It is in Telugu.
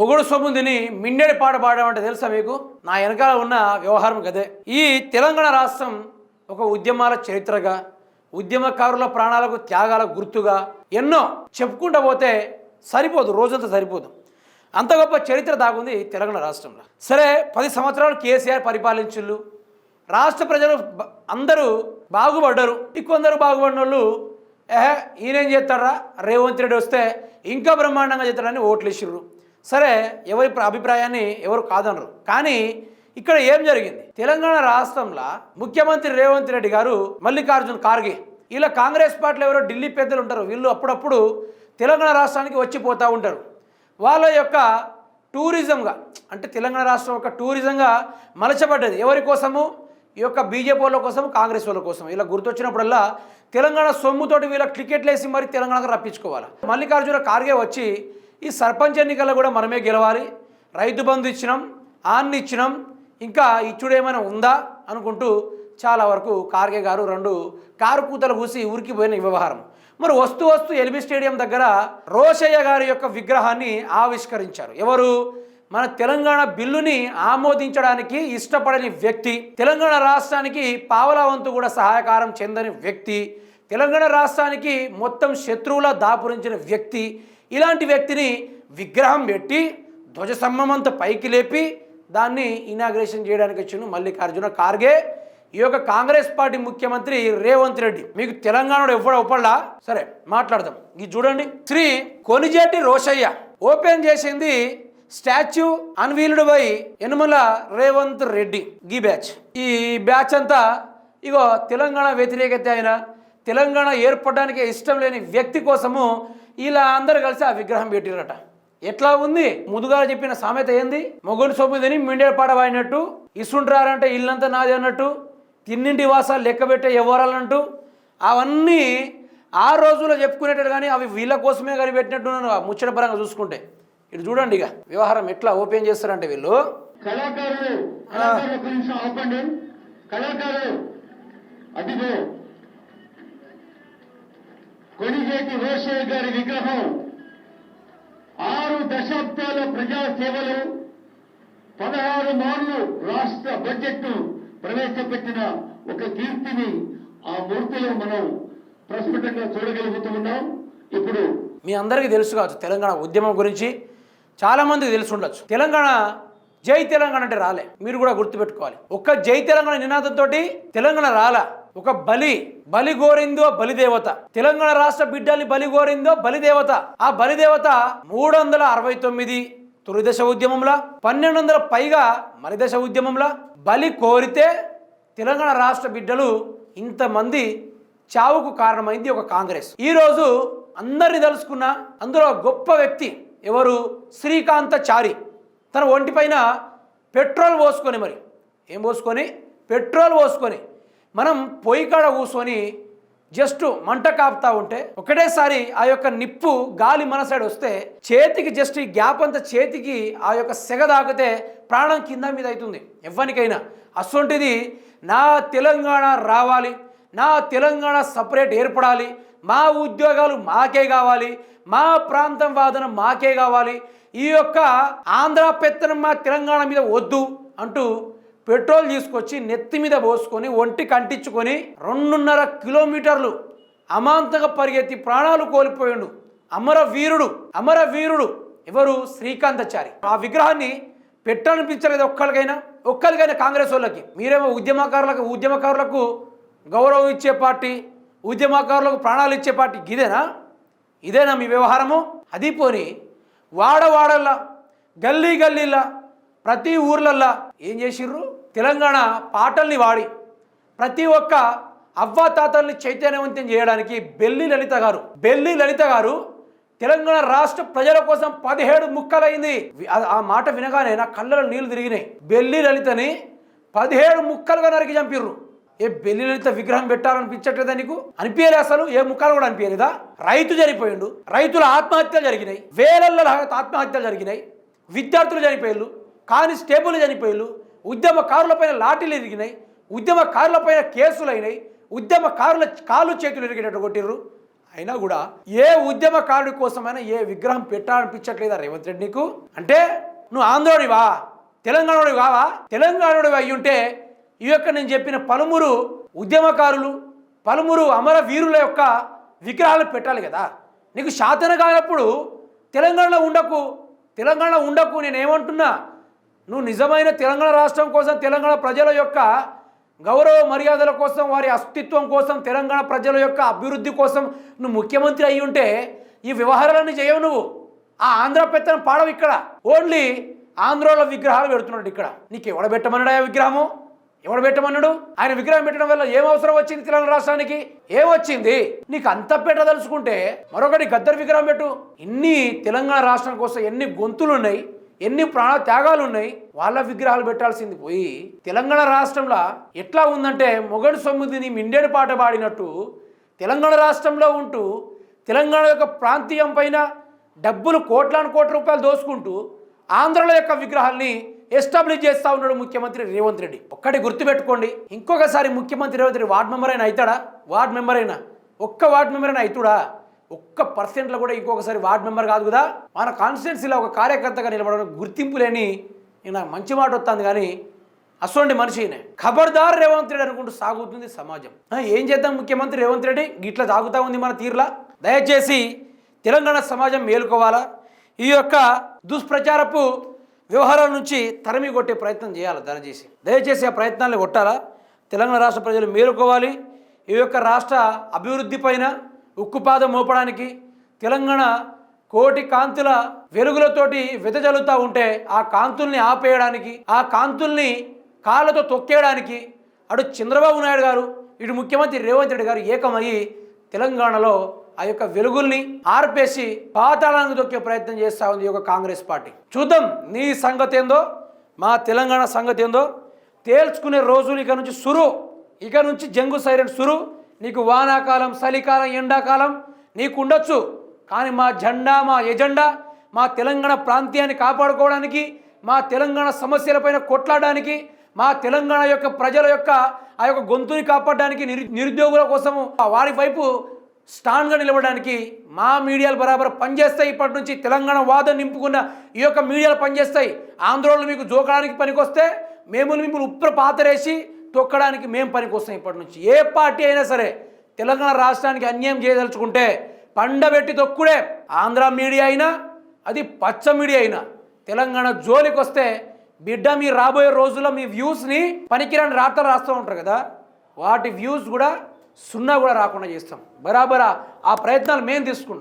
మొగుడు సొమ్ముందిని మిన్నెడి పాట పాడడం అంటే తెలుసా మీకు? నా వెనకాల ఉన్న వ్యవహారం కదే ఈ తెలంగాణ రాష్ట్రం ఒక ఉద్యమాల చరిత్రగా ఉద్యమకారుల ప్రాణాలకు త్యాగాల గుర్తుగా ఎన్నో చెప్పుకుంటూ పోతే సరిపోదు రోజంతా సరిపోదు. అంత గొప్ప చరిత్ర దాగుంది తెలంగాణ రాష్ట్రంలో. సరే పది సంవత్సరాలు కేసీఆర్ పరిపాలించుళ్ళు. రాష్ట్ర ప్రజలు అందరూ బాగుపడ్డారు. ఇంకొందరు బాగుపడిన వాళ్ళు ఏహే ఈయనేం చేస్తారా రేవంత్ రెడ్డి వస్తే ఇంకా బ్రహ్మాండంగా చేస్తాడని ఓట్లు ఇచ్చిర్రు సరే ఎవరి ప్ర- అభిప్రాయాన్ని ఎవరు కాదనరు. కానీ ఇక్కడ ఏం జరిగింది? తెలంగాణ రాష్ట్రంలో ముఖ్యమంత్రి రేవంత్ రెడ్డి గారు మల్లికార్జున్ ఖార్గే ఇలా కాంగ్రెస్ పార్టీలో ఎవరో ఢిల్లీ పెద్దలు ఉంటారు వీళ్ళు అప్పుడప్పుడు తెలంగాణ రాష్ట్రానికి వచ్చిపోతూ ఉంటారు. వాళ్ళ యొక్క టూరిజంగా అంటే తెలంగాణ రాష్ట్రం యొక్క టూరిజంగా మలచబడ్డది. ఎవరి కోసము? ఈ యొక్క బీజేపీ వాళ్ళ కోసం కాంగ్రెస్ వాళ్ళ కోసం ఇలా గుర్తొచ్చినప్పుడల్లా తెలంగాణ సొమ్ముతోటి వీళ్ళ టికెట్లు వేసి మరి తెలంగాణకు రప్పించుకోవాలి. మల్లికార్జున ఖార్గే వచ్చి ఈ సర్పంచ్ ఎన్నికల్లో కూడా మనమే గెలవాలి. రైతు బంధు ఇచ్చినాం ఆన్ని ఇచ్చినాం ఇంకా ఇచ్చుడు ఏమైనా ఉందా అనుకుంటూ చాలా వరకు కార్గే గారు రెండు కారు కూతలు కూసి ఉరికిపోయిన వ్యవహారం. మరి వస్తూ వస్తూ ఎల్బీ స్టేడియం దగ్గర రోషయ్య గారి యొక్క విగ్రహాన్ని ఆవిష్కరించారు. ఎవరు? మన తెలంగాణ బిల్లుని ఆమోదించడానికి ఇష్టపడని వ్యక్తి తెలంగాణ రాష్ట్రానికి పావలావంతు కూడా సహాయకారం చెందని వ్యక్తి తెలంగాణ రాష్ట్రానికి మొత్తం శత్రువులా దాపురించిన వ్యక్తి ఇలాంటి వ్యక్తిని విగ్రహం పెట్టి ధ్వజస్తంభమంతా పైకి లేపి దాన్ని ఇనాగ్రేషన్ చేయడానికి వచ్చిన మల్లికార్జున ఖార్గే. ఈ యొక్క కాంగ్రెస్ పార్టీ ముఖ్యమంత్రి రేవంత్ రెడ్డి. మీకు తెలంగాణలో ఎప్పుడు ఒప్పడా సరే మాట్లాడదాం. ఇది చూడండి. శ్రీ కొనిజేటి రోషయ్య ఓపెన్ చేసింది statue unveiled by Yanumala Revanth Reddy. Ghee batch. ఈ బ్యాచ్ అంతా ఇగో తెలంగాణ వ్యతిరేకత అయిన తెలంగాణ ఏర్పడడానికి ఇష్టం లేని వ్యక్తి కోసము ఇలా అందరు కలిసి ఆ విగ్రహం పెట్టిరట ఎట్లా ఉంది? ముదుగా చెప్పిన సామెత ఏంది? మొగుడు సొమ్మిదిని మిండేడు పాడవాయినట్టు ఇసుంటారంటే ఇల్లంతా నాది అన్నట్టు తిన్నింటి వాసాలు లెక్క పెట్టే ఎవరాలంటూ అవన్నీ ఆ రోజుల్లో చెప్పుకునేటట్టు కానీ అవి వీళ్ళ కోసమే కానీ పెట్టినట్టు ముచ్చట పరంగా చూసుకుంటే. ఇటు చూడండి ఇక వ్యవహారం ఎట్లా ఓపెన్ చేస్తారంటే వీళ్ళు. కళాకారులు కళాకారుల గురించి రోషయ్య గారి విగ్రహం. ఆరు దశాబ్దాల ప్రజా సేవలు పదహారు మార్లు రాష్ట్ర బడ్జెట్ను ప్రవేశపెట్టిన ఒక కీర్తిని ఆ మూర్తిలో మనం ప్రస్ఫుటంగా చూడగలుగుతూ ఉన్నాం. ఇప్పుడు మీ అందరికీ తెలుసు కావచ్చు తెలంగాణ ఉద్యమం గురించి చాలామందికి తెలిసి ఉండొచ్చు. తెలంగాణ జై తెలంగాణ అంటే రాలే. మీరు కూడా గుర్తుపెట్టుకోవాలి. ఒక్క జై తెలంగాణ నినాదంతో తెలంగాణ రాలా. ఒక బలి బలి గోరిందో బలిదేవత తెలంగాణ రాష్ట్ర బిడ్డల్ని బలి గోరిందో బలిదేవత ఆ బలిదేవత మూడు వందల అరవై తొమ్మిది తొలిదశ ఉద్యమంలా పన్నెండు వందల పైగా మలిదశ ఉద్యమంలా బలి కోరితే తెలంగాణ రాష్ట్ర బిడ్డలు ఇంతమంది చావుకు కారణమైంది ఒక కాంగ్రెస్. ఈరోజు అందరిని తలుసుకున్న అందులో గొప్ప వ్యక్తి ఎవరు? శ్రీకాంతచారి తన ఒంటిపైన పెట్రోల్ పోసుకొని మరి. ఏం పోసుకొని? పెట్రోల్ పోసుకొని. మనం పొయ్యి కాడ కూర్చొని జస్ట్ మంట కాపుతా ఉంటే ఒకటేసారి ఆ యొక్క నిప్పు గాలి మన సైడ్ వస్తే చేతికి జస్ట్ ఈ గ్యాప్ అంతా చేతికి ఆ యొక్క సెగ తాకితే ప్రాణం కింద మీద అవుతుంది. ఎవరికైనా అసొంటిది నా తెలంగాణ రావాలి. నా తెలంగాణ సపరేట్ ఏర్పడాలి. మా ఉద్యోగాలు మాకే కావాలి. మా ప్రాంతం వాదన మాకే కావాలి. ఈ యొక్క ఆంధ్ర పెత్తనం మా తెలంగాణ మీద వద్దు అంటూ పెట్రోల్ తీసుకొచ్చి నెత్తి మీద పోసుకొని ఒంటి కంటించుకొని రెండున్నర కిలోమీటర్లు అమాంతంగా పరిగెత్తి ప్రాణాలు కోల్పోయిండు. అమర వీరుడు అమర వీరుడు ఎవరు? శ్రీకాంతచారి. ఆ విగ్రహాన్ని పెట్టాలనిపించలేదు ఒక్కరికైనా ఒక్కరికైనా కాంగ్రెస్ వాళ్ళకి. మీరేమో ఉద్యమకారులకు ఉద్యమకారులకు గౌరవం ఇచ్చే పార్టీ ఉద్యమకారులకు ప్రాణాలు ఇచ్చే పార్టీ. ఇదేనా? ఇదేనా మీ వ్యవహారము? అది పోని వాడవాడల్లా గల్లీ గల్లీలా ప్రతి ఊర్లల్లో ఏం చేసిర్రు? తెలంగాణ పాటల్ని వాడి ప్రతి ఒక్క అవ్వాతాతల్ని చైతన్యవంతం చేయడానికి బెల్లి లలిత గారు బెల్లి లలిత గారు తెలంగాణ రాష్ట్ర ప్రజల కోసం పదిహేడు ముక్కలైంది. ఆ- ఆ మాట వినగానే నా కళ్ళలో నీళ్ళు తిరిగినాయి. బెల్లి లలితని పదిహేడు ముక్కలుగా నరికి చంపిర్రు. ఏ బెల్లి లలిత విగ్రహం పెట్టాలనిపించట్లేదా నీకు? అనిపించలే అసలు ఏ ముక్కలు కూడా అనిపించలేదా రైతు చనిపోయిండు రైతుల ఆత్మహత్యలు జరిగినాయి వేలల్లో ఆత్మహత్యలు జరిగినాయి విద్యార్థులు చనిపోయారు కానిస్టేబుల్ చనిపోయారు ఉద్యమకారులపైన లాఠీలు ఎదిగినాయి ఉద్యమకారులపైన కేసులు అయినాయి ఉద్యమకారుల కాలు చేతులు ఎరిగేటట్టు కొట్టిర్రు. అయినా కూడా ఏ ఉద్యమకారుడి కోసమైనా ఏ విగ్రహం పెట్టాలనిపించట్లేదా రేవంత్ రెడ్డి నీకు? అంటే నువ్వు ఆంధ్రోడివా? తెలంగాణ కావా? తెలంగాణోడివి అయి ఉంటే ఈ యొక్క నేను చెప్పిన పలువురు ఉద్యమకారులు పలువురు అమర వీరుల యొక్క విగ్రహాలు పెట్టాలి కదా. నీకు శాతన కానప్పుడు తెలంగాణలో ఉండకు తెలంగాణలో ఉండకు నేను ఏమంటున్నా నువ్వు నిజమైన తెలంగాణ రాష్ట్రం కోసం తెలంగాణ ప్రజల యొక్క గౌరవ మర్యాదల కోసం వారి అస్తిత్వం కోసం తెలంగాణ ప్రజల యొక్క అభివృద్ధి కోసం నువ్వు ముఖ్యమంత్రి అయి ఉంటే ఈ వ్యవహారాలన్నీ చేయవు నువ్వు. ఆ ఆంధ్ర పెత్తనం పాడవు ఇక్కడ. ఓన్లీ ఆంధ్రలో విగ్రహాలు పెడుతున్నాడు ఇక్కడ. నీకు ఎవడ పెట్టమన్నాడు ఆ విగ్రహము? ఎవడు పెట్టమన్నాడు? ఆయన విగ్రహం పెట్టడం వల్ల ఏం అవసరం వచ్చింది తెలంగాణ రాష్ట్రానికి? ఏం వచ్చింది? నీకు అంత పెట్టదలుచుకుంటే మరొకటి గద్దర్ విగ్రహం పెట్టు. ఇన్ని తెలంగాణ రాష్ట్రం కోసం ఎన్ని గొంతులు ఉన్నాయి? ఎన్ని ప్రాణ త్యాగాలు ఉన్నాయి వాళ్ళ విగ్రహాలు పెట్టాల్సింది పోయి తెలంగాణ రాష్ట్రంలో ఎట్లా ఉందంటే మొగడు సొమ్ముదిని మిండేడు పాట పాడినట్టు తెలంగాణ రాష్ట్రంలో ఉంటూ తెలంగాణ యొక్క ప్రాంతీయం పైన డబ్బులు కోట్లాను కోట్ల రూపాయలు దోసుకుంటూ ఆంధ్రల యొక్క విగ్రహాల్ని ఎస్టాబ్లిష్ చేస్తా ఉన్నాడు ముఖ్యమంత్రి రేవంత్ రెడ్డి. ఒక్కటి గుర్తుపెట్టుకోండి ఇంకొకసారి ముఖ్యమంత్రి రేవంత్ రెడ్డి వార్డ్ మెంబర్ అయినా అవుతాడా? వార్డ్ మెంబర్ అయినా? ఒక్క వార్డ్ మెంబర్ అయినా అవుతుడా? ఒక్క పర్సెంట్లో కూడా ఇంకొకసారి వార్డ్ మెంబర్ కాదు కదా? మన కాన్స్టిట్యున్సీలో ఒక కార్యకర్తగా నిలబడడం గుర్తింపు లేని నేను నాకు మంచి మాట వస్తుంది కానీ అసోంటి మనిషినే. ఖబర్దార్ రేవంత్ రెడ్డి అనుకుంటూ సాగుతుంది సమాజం. ఏం చేద్దాం ముఖ్యమంత్రి రేవంత్ రెడ్డి? గిట్లా సాగుతూ ఉంది మన తీరులా? దయచేసి తెలంగాణ సమాజం మేలుకోవాలా? ఈ యొక్క దుష్ప్రచారపు వ్యవహారాల నుంచి తరిమి కొట్టే ప్రయత్నం చేయాలి దయచేసి? దయచేసి ఆ ప్రయత్నాన్ని కొట్టాలా? తెలంగాణ రాష్ట్ర ప్రజలు మేలుకోవాలి. ఈ యొక్క రాష్ట్ర అభివృద్ధి పైన ఉక్కుపాదం మోపడానికి తెలంగాణ కోటి కాంతుల వెలుగులతోటి వెదజల్లుతూ ఉంటే ఆ కాంతుల్ని ఆపేయడానికి ఆ కాంతుల్ని కాళ్ళతో తొక్కేయడానికి అటు చంద్రబాబు నాయుడు గారు ఇటు ముఖ్యమంత్రి రేవంత్ రెడ్డి గారు ఏకమయ్యి తెలంగాణలో ఆ యొక్క వెలుగుల్ని ఆర్పేసి పాతాళానికి దొక్కే ప్రయత్నం చేస్తూ ఉంది ఈ యొక్క కాంగ్రెస్ పార్టీ. చూద్దాం నీ సంగతి ఏందో మా తెలంగాణ సంగతి ఏందో. తేల్చుకునే రోజులు ఇక నుంచి సురు. ఇక నుంచి జంగు సైరెంట్ సురు. నీకు వానాకాలం చలికాలం ఎండాకాలం నీకు ఉండొచ్చు. కానీ మా జెండా మా ఎజెండా మా తెలంగాణ ప్రాంతీయాన్ని కాపాడుకోవడానికి మా తెలంగాణ సమస్యలపైన కొట్లాడడానికి మా తెలంగాణ యొక్క ప్రజల యొక్క ఆ యొక్క గొంతుని కాపాడడానికి నిరు నిరుద్యోగుల కోసము వారి వైపు స్టాండ్గా నిలబడడానికి మా మీడియాలు బరాబర్ పనిచేస్తాయి. ఇప్పటి నుంచి తెలంగాణ వాదం నింపుకున్న ఈ యొక్క మీడియాలు పనిచేస్తాయి. ఆంధ్రోళ్ళు మీకు జోకడానికి పనికొస్తే మేము మిమ్మల్ని ఉప్ర పాతరేసి తొక్కడానికి మేము పనికొస్తాం ఇప్పటి నుంచి. ఏ పార్టీ అయినా సరే తెలంగాణ రాష్ట్రానికి అన్యాయం చేయదలుచుకుంటే పండబెట్టి తొక్కుడే ఆంధ్ర మీడియా అయినా అది పచ్చ మీడియా అయినా తెలంగాణ జోలికి వస్తే బిడ్డ మీ రాబోయే రోజుల్లో మీ వ్యూస్ని పనికిరాని రాత్ర రాస్తూ ఉంటారు కదా వాటి వ్యూస్ కూడా సున్నా కూడా రాకుండా చేస్తాం. బరాబరా ఆ ప్రయత్నాలు మేము తీసుకున్నాం.